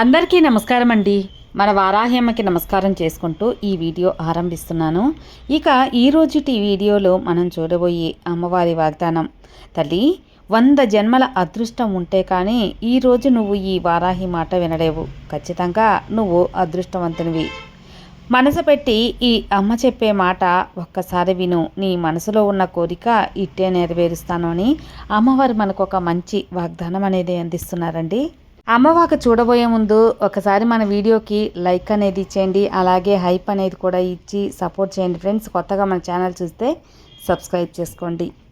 అందరికీ నమస్కారం అండి. మన వారాహ్యమ్మకి నమస్కారం చేసుకుంటూ ఈ వీడియో ఆరంభిస్తున్నాను. ఇక ఈ రోజుటి వీడియోలో మనం చూడబోయే అమ్మవారి వాగ్దానం. తల్లి వంద జన్మల అదృష్టం ఉంటే కానీ ఈరోజు నువ్వు ఈ వారాహి మాట వినలేవు. ఖచ్చితంగా నువ్వు అదృష్టవంతునివి. మనసు పెట్టి ఈ అమ్మ చెప్పే మాట ఒక్కసారి విను. నీ మనసులో ఉన్న కోరిక ఇట్టే నెరవేరుస్తాను అని అమ్మవారు మనకు ఒక మంచి వాగ్దానం అనేది అందిస్తున్నారండి. అమ్మవాక చూడబోయే ముందు ఒకసారి మన వీడియోకి లైక్ అనేది ఇచ్చేయండి అలాగే హైప్ అనేది కూడా ఇచ్చి సపోర్ట్ చేయండి. ఫ్రెండ్స్ కొత్తగా మన ఛానల్ చూస్తే సబ్స్క్రైబ్ చేసుకోండి.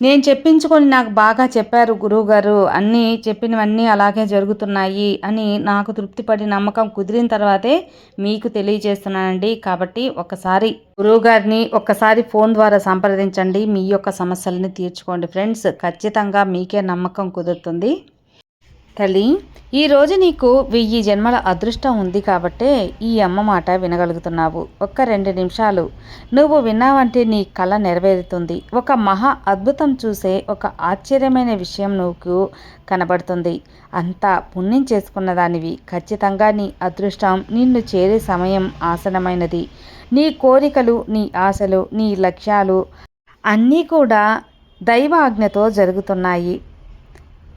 నేను చెప్పించుకొని నాకు బాగా చెప్పారు గురువుగారు. అన్నీ చెప్పినవన్నీ అలాగే జరుగుతున్నాయి అని నాకు తృప్తిపడి నమ్మకం కుదిరిన తర్వాతే మీకు తెలియజేస్తున్నానండి. కాబట్టి ఒకసారి గురువుగారిని ఒక్కసారి ఫోన్ ద్వారా సంప్రదించండి. మీ యొక్క సమస్యలని తీర్చుకోండి. ఫ్రెండ్స్ ఖచ్చితంగా మీకే నమ్మకం కుదురుతుంది. తల్లి ఈరోజు నీకు వెయ్యి జన్మల అదృష్టం ఉంది కాబట్టే ఈ అమ్మ మాట వినగలుగుతున్నావు. ఒక్క రెండు నిమిషాలు. నువ్వు విన్నావంటే నీ కళ నెరవేరుతుంది. ఒక మహా అద్భుతం చూసే ఒక ఆశ్చర్యమైన విషయం నువ్వు కనబడుతుంది. అంతా పుణ్యం చేసుకున్న దానివి. ఖచ్చితంగా నీ అదృష్టం నిన్ను చేరే సమయం ఆసనమైనది నీ కోరికలు నీ ఆశలు నీ లక్ష్యాలు అన్నీ కూడా దైవాజ్ఞతో జరుగుతున్నాయి.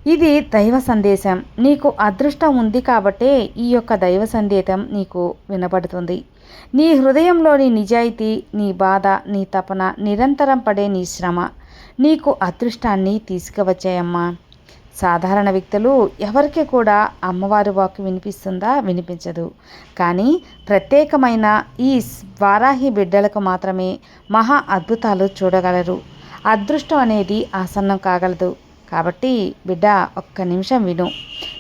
ఇది దైవ సందేశం. నీకు అదృష్టం ఉంది కాబట్టే ఈ యొక్క దైవ సందేశం నీకు వినపడుతుంది. నీ హృదయంలోని నిజాయితీ నీ బాధ నీ తపన నిరంతరం పడే నీ శ్రమ నీకు అదృష్టాన్ని తీసుకువచ్చాయమ్మా. సాధారణ వ్యక్తులు ఎవరికి కూడా అమ్మవారి వాక్ వినిపిస్తుందా వినిపించదు. కానీ ప్రత్యేకమైన ఈ వారాహి బిడ్డలకు మాత్రమే మహా అద్భుతాలు చూడగలరు. అదృష్టం అనేది ఆసన్నం కాగలదు. కాబట్టి బిడ్డ ఒక్క నిమిషం విను.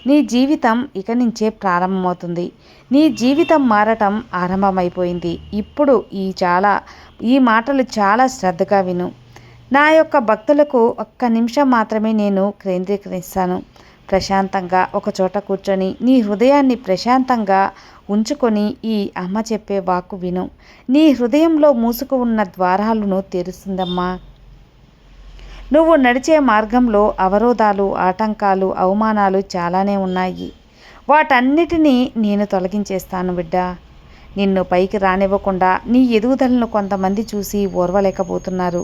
నీ జీవితం ఇక నుంచే ప్రారంభమవుతుంది. నీ జీవితం మారటం ఆరంభమైపోయింది. ఇప్పుడు ఈ చాలా ఈ మాటలు చాలా శ్రద్ధగా విను. నా యొక్క భక్తులకు ఒక్క నిమిషం మాత్రమే నేను కేంద్రీకరిస్తాను. ప్రశాంతంగా ఒక చోట కూర్చొని నీ హృదయాన్ని ప్రశాంతంగా ఉంచుకొని ఈ అమ్మ చెప్పే వాక్కు విను. నీ హృదయంలో మూసుకు ఉన్న ద్వారాలను తెరుస్తుందమ్మా. నువ్వు నడిచే మార్గంలో అవరోధాలు ఆటంకాలు అవమానాలు చాలానే ఉన్నాయి. వాటన్నిటినీ నేను తొలగించేస్తాను బిడ్డ. నిన్ను పైకి రానివ్వకుండా నీ ఎదుగుదలను కొంతమంది చూసి ఓర్వలేకపోతున్నారు.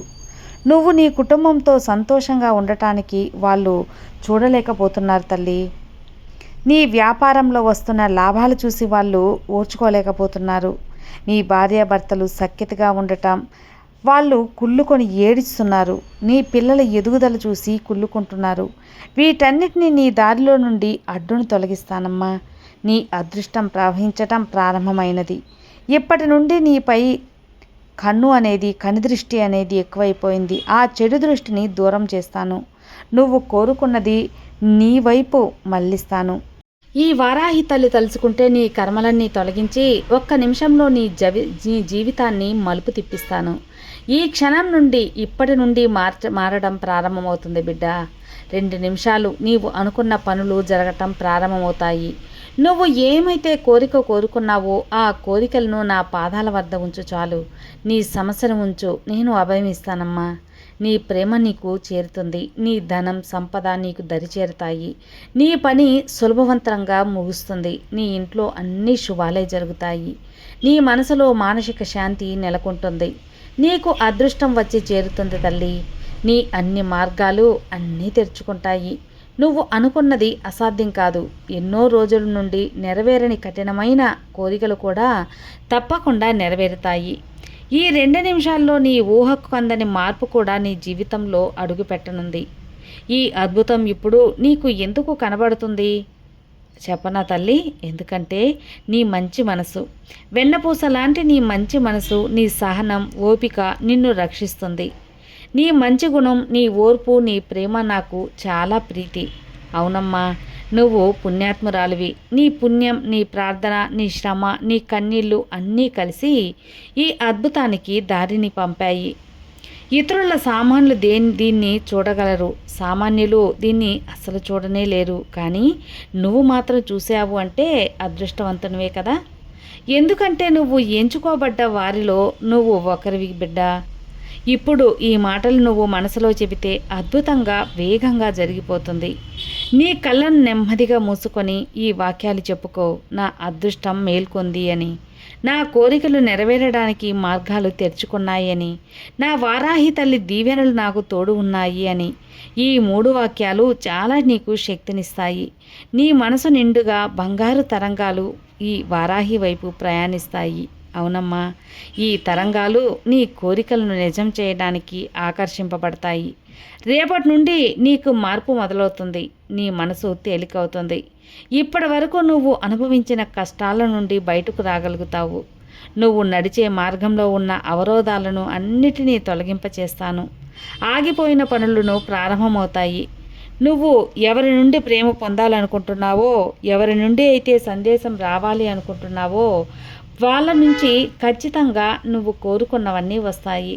నువ్వు నీ కుటుంబంతో సంతోషంగా ఉండటానికి వాళ్ళు చూడలేకపోతున్నారు తల్లి. నీ వ్యాపారంలో వస్తున్న లాభాలు చూసి వాళ్ళు ఓర్చుకోలేకపోతున్నారు. నీ భార్యాభర్తలు సఖ్యతగా ఉండటం వాళ్ళు కుళ్ళుకొని ఏడిస్తున్నారు. నీ పిల్లల ఎదుగుదల చూసి కుళ్ళుకుంటున్నారు. వీటన్నిటిని నీ దారిలో నుండి అడ్డును తొలగిస్తానమ్మా. నీ అదృష్టం ప్రవహించటం ప్రారంభమైనది. ఇప్పటి నుండి నీపై కన్ను అనేది కనిదృష్టి అనేది ఎక్కువైపోయింది. ఆ చెడు దృష్టిని దూరం చేస్తాను. నువ్వు కోరుకున్నది నీ వైపు మళ్ళిస్తాను. ఈ వారాహి తల్లి తలుచుకుంటే నీ కర్మలన్నీ తొలగించి ఒక్క నిమిషంలో నీ జవి నీ జీవితాన్ని మలుపు తిప్పిస్తాను. ఈ క్షణం నుండి ఇప్పటి నుండి మార్చ మారడం ప్రారంభమవుతుంది బిడ్డ. రెండు నిమిషాలు నీవు అనుకున్న పనులు జరగటం ప్రారంభమవుతాయి. నువ్వు ఏమైతే కోరిక కోరుకున్నావో ఆ కోరికలను నా పాదాల వద్ద ఉంచు చాలు. నీ సమస్యను ఉంచు. నేను అభయమిస్తానమ్మా. నీ ప్రేమ నీకు చేరుతుంది. నీ ధనం సంపద నీకు దరి చేరుతాయి నీ పని సులభవంతంగా ముగుస్తుంది. నీ ఇంట్లో అన్ని శుభాలే జరుగుతాయి. నీ మనసులో మానసిక శాంతి నెలకొంటుంది. నీకు అదృష్టం వచ్చి చేరుతుంది తల్లి. నీ అన్ని మార్గాలు అన్నీ తెరుచుకుంటాయి. నువ్వు అనుకున్నది అసాధ్యం కాదు. ఎన్నో రోజుల నుండి నెరవేరని కఠినమైన కోరికలు కూడా తప్పకుండా నెరవేరుతాయి. ఈ రెండు నిమిషాల్లో నీ ఊహకు అందని మార్పు కూడా నీ జీవితంలో అడుగుపెట్టనుంది. ఈ అద్భుతం ఇప్పుడు నీకు ఎందుకు కనబడుతుంది? చెప్పనా తల్లి? ఎందుకంటే నీ మంచి మనసు. వెన్నపూస లాంటి నీ మంచి మనసు నీ సహనం ఓపిక నిన్ను రక్షిస్తుంది. నీ మంచి గుణం నీ ఓర్పు నీ ప్రేమ నాకు చాలా ప్రీతి. అవునమ్మా నువ్వు పుణ్యాత్మురాలివి. నీ పుణ్యం నీ ప్రార్థన నీ శ్రమ నీ కన్నీళ్ళు అన్నీ కలిసి ఈ అద్భుతానికి దారిని పంపాయి. ఇతరుల సామాన్లు దేని దీన్ని చూడగలరు. సామాన్యులు దీన్ని అస్సలు చూడనే లేరు. కానీ నువ్వు మాత్రం చూసావు అంటే అదృష్టవంతనువే కదా. ఎందుకంటే నువ్వు ఎంచుకోబడ్డ వారిలో నువ్వు ఒకరివి బిడ్డ. ఇప్పుడు ఈ మాటలు నువ్వు మనసులో చెబితే అద్భుతంగా వేగంగా జరిగిపోతుంది. నీ కళ్ళను నెమ్మదిగా మూసుకొని ఈ వాక్యాలు చెప్పుకో. నా అదృష్టం మేల్కొంది అని. నా కోరికలు నెరవేరడానికి మార్గాలు తెరుచుకున్నాయని నా వారాహి తల్లి దీవెనలు నాకు తోడు ఉన్నాయి అని. ఈ మూడు వాక్యాలు చాలా నీకు శక్తినిస్తాయి. నీ మనసు నిండుగా బంగారు తరంగాలు ఈ వారాహి వైపు ప్రయాణిస్తాయి. అవునమ్మా. ఈ తరంగాలు నీ కోరికలను నిజం చేయడానికి ఆకర్షింపబడతాయి. రేపటి నుండి నీకు మార్పు మొదలవుతుంది. నీ మనసు తేలికవుతుంది. ఇప్పటి వరకు నువ్వు అనుభవించిన కష్టాల నుండి బయటకు రాగలుగుతావు. నువ్వు నడిచే మార్గంలో ఉన్న అవరోధాలను అన్నిటినీ తొలగింపచేస్తాను. ఆగిపోయిన పనులను ప్రారంభమవుతాయి. నువ్వు ఎవరి నుండి ప్రేమ పొందాలనుకుంటున్నావో ఎవరి నుండి అయితే సందేశం రావాలి అనుకుంటున్నావో వాళ్ళ నుంచి ఖచ్చితంగా నువ్వు కోరుకున్నవన్నీ వస్తాయి.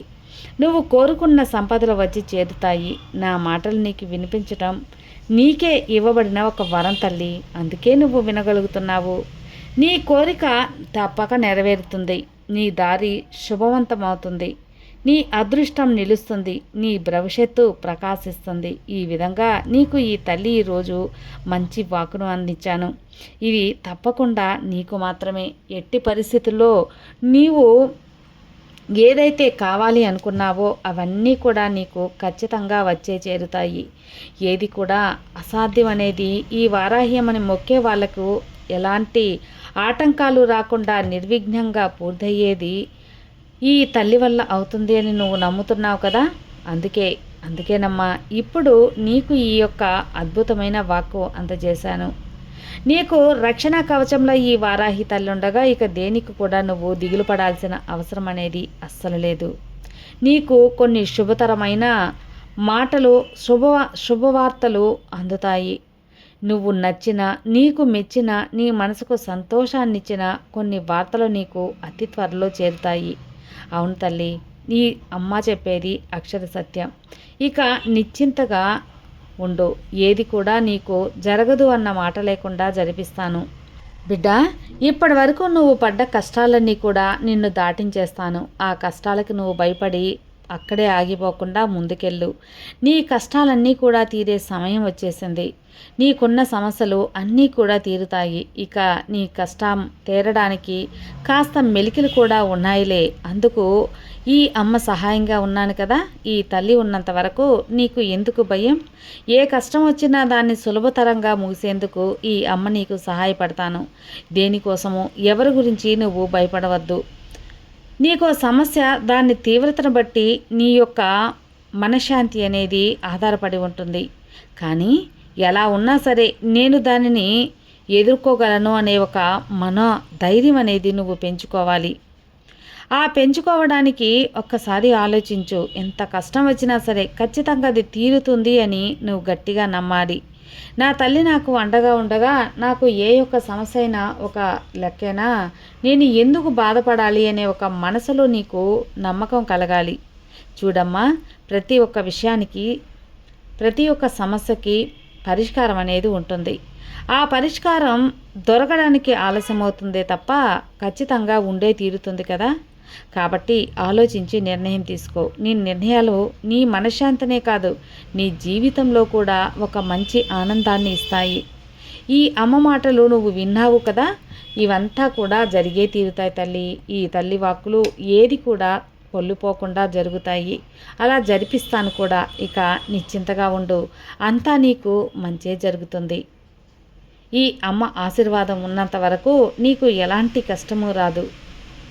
నువ్వు కోరుకున్న సంపదలు వచ్చి చేరుతాయి. నా మాటలు నీకు వినిపించటం నీకే ఇవ్వబడిన ఒక వరం తల్లి. అందుకే నువ్వు వినగలుగుతున్నావు. నీ కోరిక తప్పక నెరవేరుతుంది. నీ దారి శుభవంతమవుతుంది. నీ అదృష్టం నిలుస్తుంది నీ భవిష్యత్తు ప్రకాశిస్తుంది. ఈ విధంగా నీకు ఈ తల్లి ఈరోజు మంచి వాకును అందించాను. ఇవి తప్పకుండా నీకు మాత్రమే. ఎట్టి పరిస్థితుల్లో నీవు ఏదైతే కావాలి అనుకున్నావో అవన్నీ కూడా నీకు ఖచ్చితంగా వచ్చే చేరుతాయి. ఏది కూడా అసాధ్యం అనేది ఈ వారాహ్యమని మొక్కే వాళ్ళకు ఎలాంటి ఆటంకాలు రాకుండా నిర్విఘ్నంగా పూర్తయ్యేది ఈ తల్లి వల్ల అవుతుంది అని నువ్వు నమ్ముతున్నావు కదా? అందుకే అందుకేనమ్మా ఇప్పుడు నీకు ఈ యొక్క అద్భుతమైన వాక్కు అందజేశాను నీకు రక్షణ కవచంలో ఈ వారాహి తల్లి ఉండగా ఇక దేనికి కూడా నువ్వు దిగులు పడాల్సిన అవసరం అనేది అస్సలు లేదు. నీకు కొన్ని శుభతరమైన మాటలు శుభ శుభవార్తలు అందుతాయి. నువ్వు నచ్చిన నీకు మెచ్చిన నీ మనసుకు సంతోషాన్నిచ్చిన కొన్ని వార్తలు నీకు అతి త్వరలో చేరుతాయి. అవును తల్లి నీ అమ్మ చెప్పేది అక్షర సత్యం. ఇక నిశ్చింతగా ఉండు ఏది కూడా నీకు జరగదు అన్న మాట లేకుండా జరిపిస్తాను. బిడ్డ ఇప్పటి వరకు నువ్వు పడ్డ కష్టాలన్నీ కూడా నిన్ను దాటించేస్తాను. ఆ కష్టాలకు నువ్వు భయపడి అక్కడే ఆగిపోకుండా ముందుకెళ్ళు. నీ కష్టాలన్నీ కూడా తీరే సమయం వచ్చేసింది. నీకున్న సమస్యలు అన్నీ కూడా తీరుతాయి. ఇక నీ కష్టం తీరడానికి కాస్త మెలికలు కూడా ఉన్నాయిలే. అందుకు ఈ అమ్మ సహాయంగా ఉన్నాను కదా. ఈ తల్లి ఉన్నంత వరకు నీకు ఎందుకు భయం? ఏ కష్టం వచ్చినా దాన్ని సులభతరంగా ముగిసేందుకు ఈ అమ్మ నీకు సహాయపడతాను. దేనికోసము ఎవరి గురించి నువ్వు భయపడవద్దు. నీకు సమస్య దాని తీవ్రతను బట్టి నీ యొక్క మనశ్శాంతి అనేది ఆధారపడి ఉంటుంది. కానీ ఎలా ఉన్నా సరే నేను దానిని ఎదుర్కోగలను అనే ఒక మన ధైర్యం అనేది నువ్వు పెంచుకోవాలి. ఆ పెంచుకోవడానికి ఒక్కసారి ఆలోచించు. ఎంత కష్టం వచ్చినా సరే ఖచ్చితంగా అది తీరుతుంది అని నువ్వు గట్టిగా నమ్మాలి. నా తల్లి నాకు అండగా ఉండగా నాకు ఏ ఒక్క సమస్య అయినా ఒక లెక్కైనా? నేను ఎందుకు బాధపడాలి అనే ఒక మనసులో నీకు నమ్మకం కలగాలి. చూడమ్మా ప్రతి ఒక్క విషయానికి ప్రతి ఒక్క సమస్యకి పరిష్కారం అనేది ఉంటుంది. ఆ పరిష్కారం దొరకడానికి ఆలస్యమవుతుందే తప్ప ఖచ్చితంగా ఉండే తీరుతుంది కదా? కాబట్టి ఆలోచించి నిర్ణయం తీసుకో. నీ నిర్ణయాలు నీ మనశ్శాంతినే కాదు నీ జీవితంలో కూడా ఒక మంచి ఆనందాన్ని ఇస్తాయి. ఈ అమ్మ మాటలు నువ్వు విన్నావు కదా? ఇవంతా కూడా జరిగే తీరుతాయి తల్లి. ఈ తల్లి వాక్కులు ఏది కూడా పొల్లుపోకుండా జరుగుతాయి. అలా జరిపిస్తాను కూడా. ఇక నిశ్చింతగా ఉండు. అంతా నీకు మంచే జరుగుతుంది. ఈ అమ్మ ఆశీర్వాదం ఉన్నంత వరకు నీకు ఎలాంటి కష్టము రాదు.